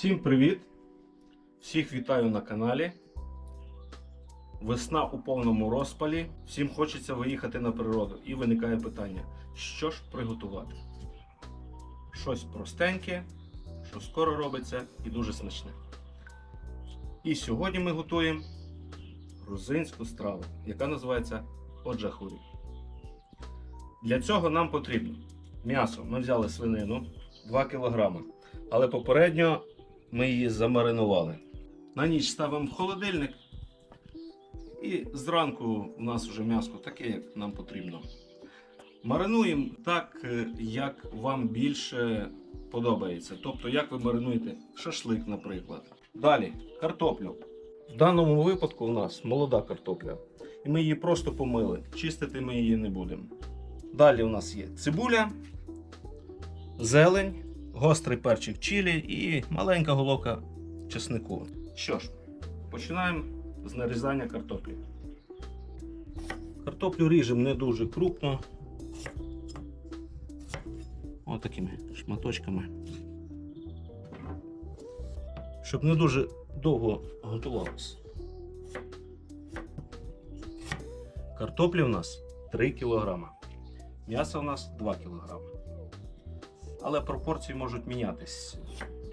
Всім привіт! Всіх вітаю на каналі. Весна у повному розпалі. Всім хочеться виїхати на природу. І виникає питання: що ж приготувати? Щось простеньке, що скоро робиться і дуже смачне. І сьогодні ми готуємо грузинську страву, яка називається оджахурі. Для цього нам потрібно м'ясо. Ми взяли свинину 2 кг. Але попередньо ми її замаринували. На ніч ставимо в холодильник. І зранку у нас вже м'ясо таке, як нам потрібно. Маринуємо так, е, як вам більше подобається. Тобто, як ви маринуєте шашлик, наприклад. Далі картоплю. В даному випадку у нас молода картопля. І ми її просто помили. Чистити ми її не будемо. Далі у нас є цибуля, зелень, гострий перчик чилі і маленька головка чеснику. Що ж, починаємо з нарізання картоплі. Картоплю ріжемо не дуже крупно. Ось такими шматочками. Щоб не дуже довго готувалося. Картоплі у нас 3 кг. М'ясо у нас 2 кг. Але пропорції можуть мінятись.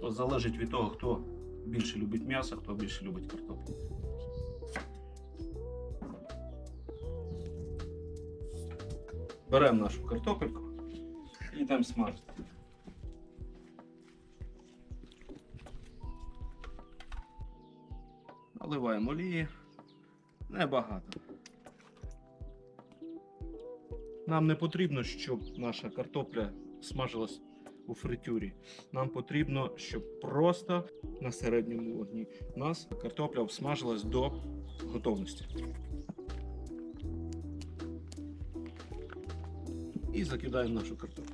То залежить від того, хто більше любить м'ясо, хто більше любить картоплю. Беремо нашу картопельку і йдемо смажити. Наливаємо олії. Небагато. Нам не потрібно, щоб наша картопля смажилась у фритюрі. Нам потрібно, щоб просто на середньому вогні у нас картопля обсмажилась до готовності. І закидаємо нашу картоплю.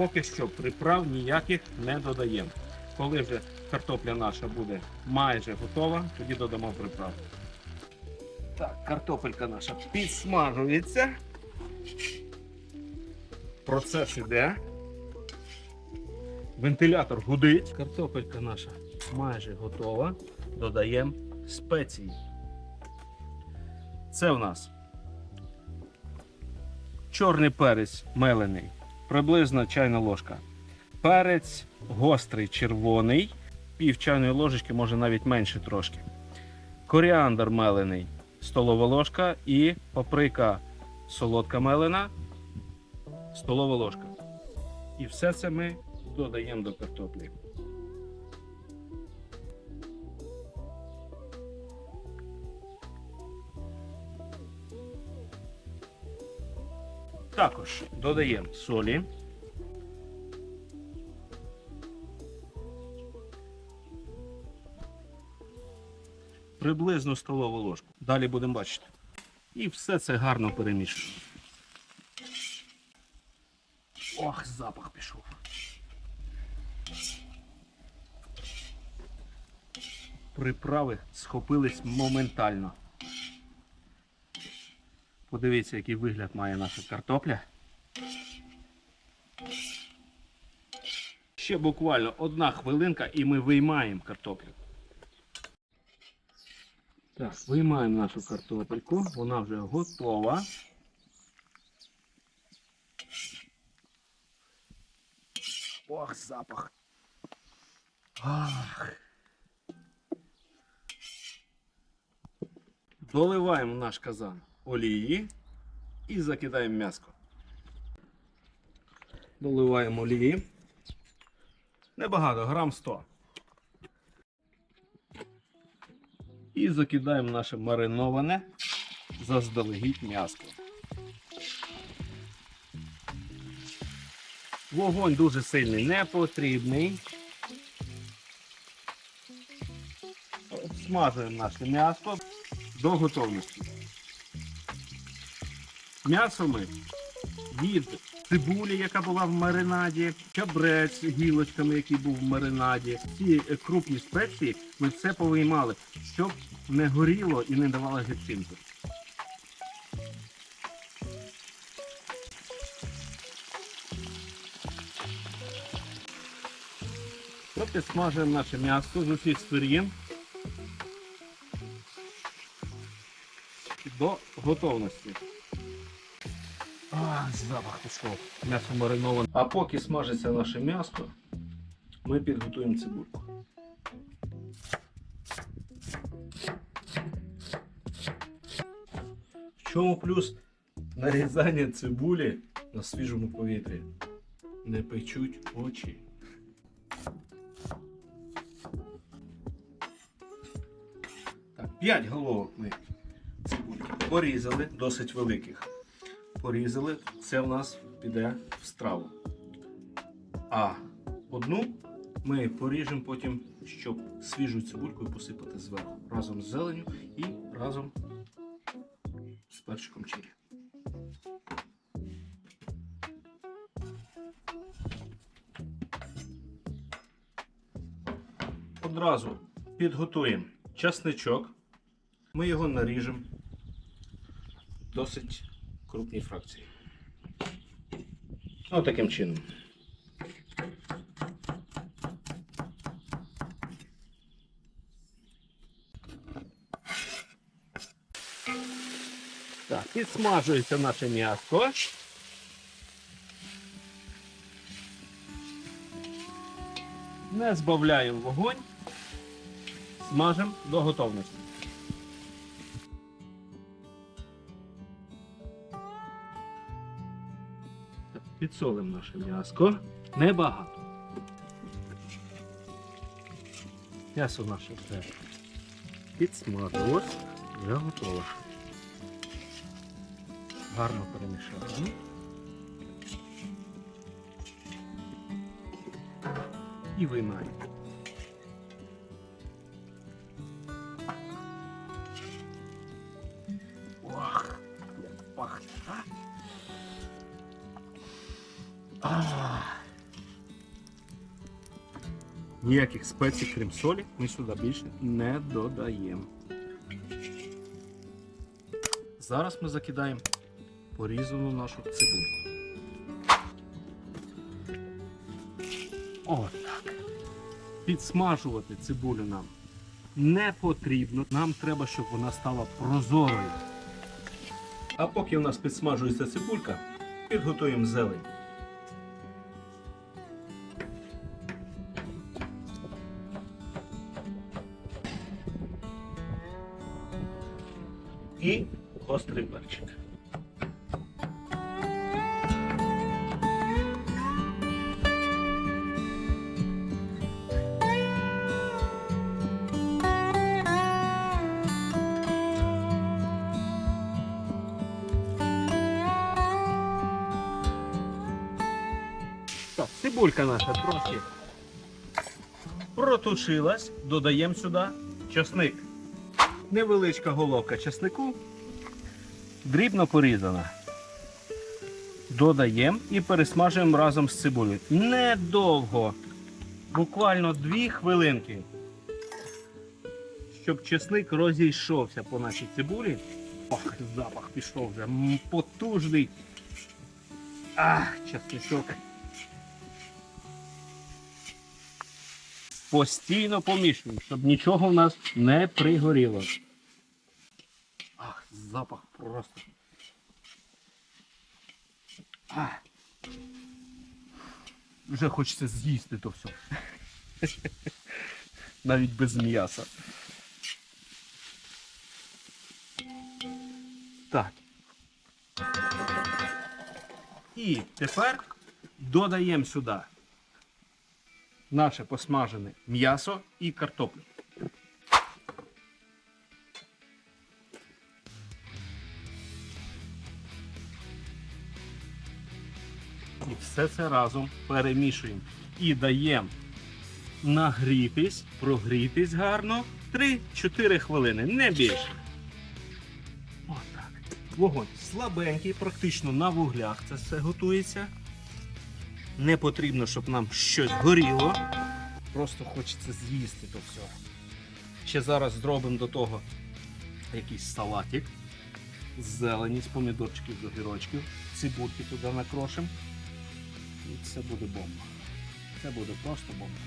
Поки що приправ ніяких не додаємо. Коли вже картопля наша буде майже готова, тоді додамо приправ. Так, картопелька наша підсмажується. Процес іде. Вентилятор гудить. Картопелька наша майже готова. Додаємо спеції. Це в нас чорний перець мелений приблизно чайна ложка. Перець гострий червоний, пів чайної ложечки, може навіть менше трошки. Коріандр мелений, столова ложка і паприка солодка мелена, столова ложка. І все це ми додаємо до картоплі. Також додаємо солі. Приблизно столову ложку. Далі будемо бачити. І все це гарно перемішуємо. Ох, запах пішов. Приправи схопились моментально. Подивіться, який вигляд має наша картопля. Ще буквально одна хвилинка і ми виймаємо картоплю. Так, виймаємо нашу картопельку, вона вже готова. Ох, запах. Ах. Доливаємо наш казан олії і закидаємо м'яско. Доливаємо олії. Небагато, грам 100. І закидаємо наше мариноване заздалегідь м'яско. Вогонь дуже сильний не потрібний. Смажуємо наше м'ясо до готовності. М'ясо ми від цибулі, яка була в маринаді, чабрець з гілочками, який був в маринаді. Ці е, крупні спеції ми все повиймали, щоб не горіло і не давало гірчинку. Трохи смажуємо наше м'ясо з усіх сторін. До готовності. А, запах пішов. М'ясо мариноване. А поки смажиться наше м'ясо, ми підготуємо цибульку. В чому плюс нарізання цибулі на свіжому повітрі? Не печуть очі. Так, 5 головок ми цибульки порізали, досить великих. Порізали, це в нас піде в страву. А одну ми поріжемо потім, щоб свіжу цибулькою посипати зверху. Разом з зеленю і разом з перчиком чилі. Одразу підготуємо часничок. Ми його наріжемо досить крупній фракції. Ось таким чином. Так, підсмажується наше м'ясо. Не збавляємо вогонь. Смажимо до готовності. Підсолимо наше м'яско. Небагато. М'ясо наше вже підсмажилось, вже готово. Гарно перемішаємо. І виймаємо. Ніяких спецій, крім солі, ми сюди більше не додаємо. Зараз ми закидаємо порізану нашу цибульку. Отак. Підсмажувати цибулю нам не потрібно. Нам треба, щоб вона стала прозорою. А поки у нас підсмажується цибулька, підготуємо зелень. І гострий перчик. Цибулька наша трохи протушилась. Додаємо сюди часник. Невеличка головка часнику, дрібно порізана. Додаємо і пересмажуємо разом з цибулею. Недовго, буквально 2 хвилинки. Щоб чесник розійшовся по нашій цибулі. Ох, запах пішов вже потужний. Ах, чесничок. Постійно помішуємо, щоб нічого в нас не пригоріло. Ах, запах просто. Ах. Вже хочеться з'їсти то все. Навіть без м'яса. Так. І тепер додаємо сюди наше посмажене м'ясо і картоплю. І все це разом перемішуємо. І даємо нагрітись, прогрітись гарно 3-4 хвилини, не більше. Отак. Вогонь слабенький, практично на вуглях це все готується. Не потрібно, щоб нам щось горіло. Просто хочеться з'їсти до всього. Ще зараз зробимо до того якийсь салатик з зелені, з помідорчиків, з огірочків, цибурки туди накрошимо. І це буде бомба. Це буде просто бомба.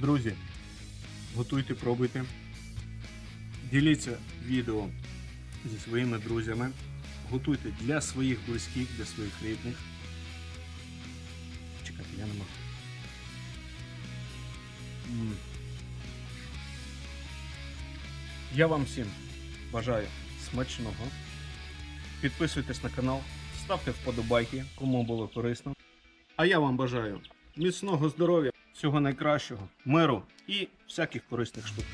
Друзі, готуйте, пробуйте. Діліться відео зі своїми друзями. Готуйте для своїх близьких, для своїх рідних. Чекайте, я не можу. Я вам всім бажаю смачного. Підписуйтесь на канал, ставте вподобайки, кому було корисно. А я вам бажаю міцного здоров'я, всього найкращого, миру і всяких корисних штук.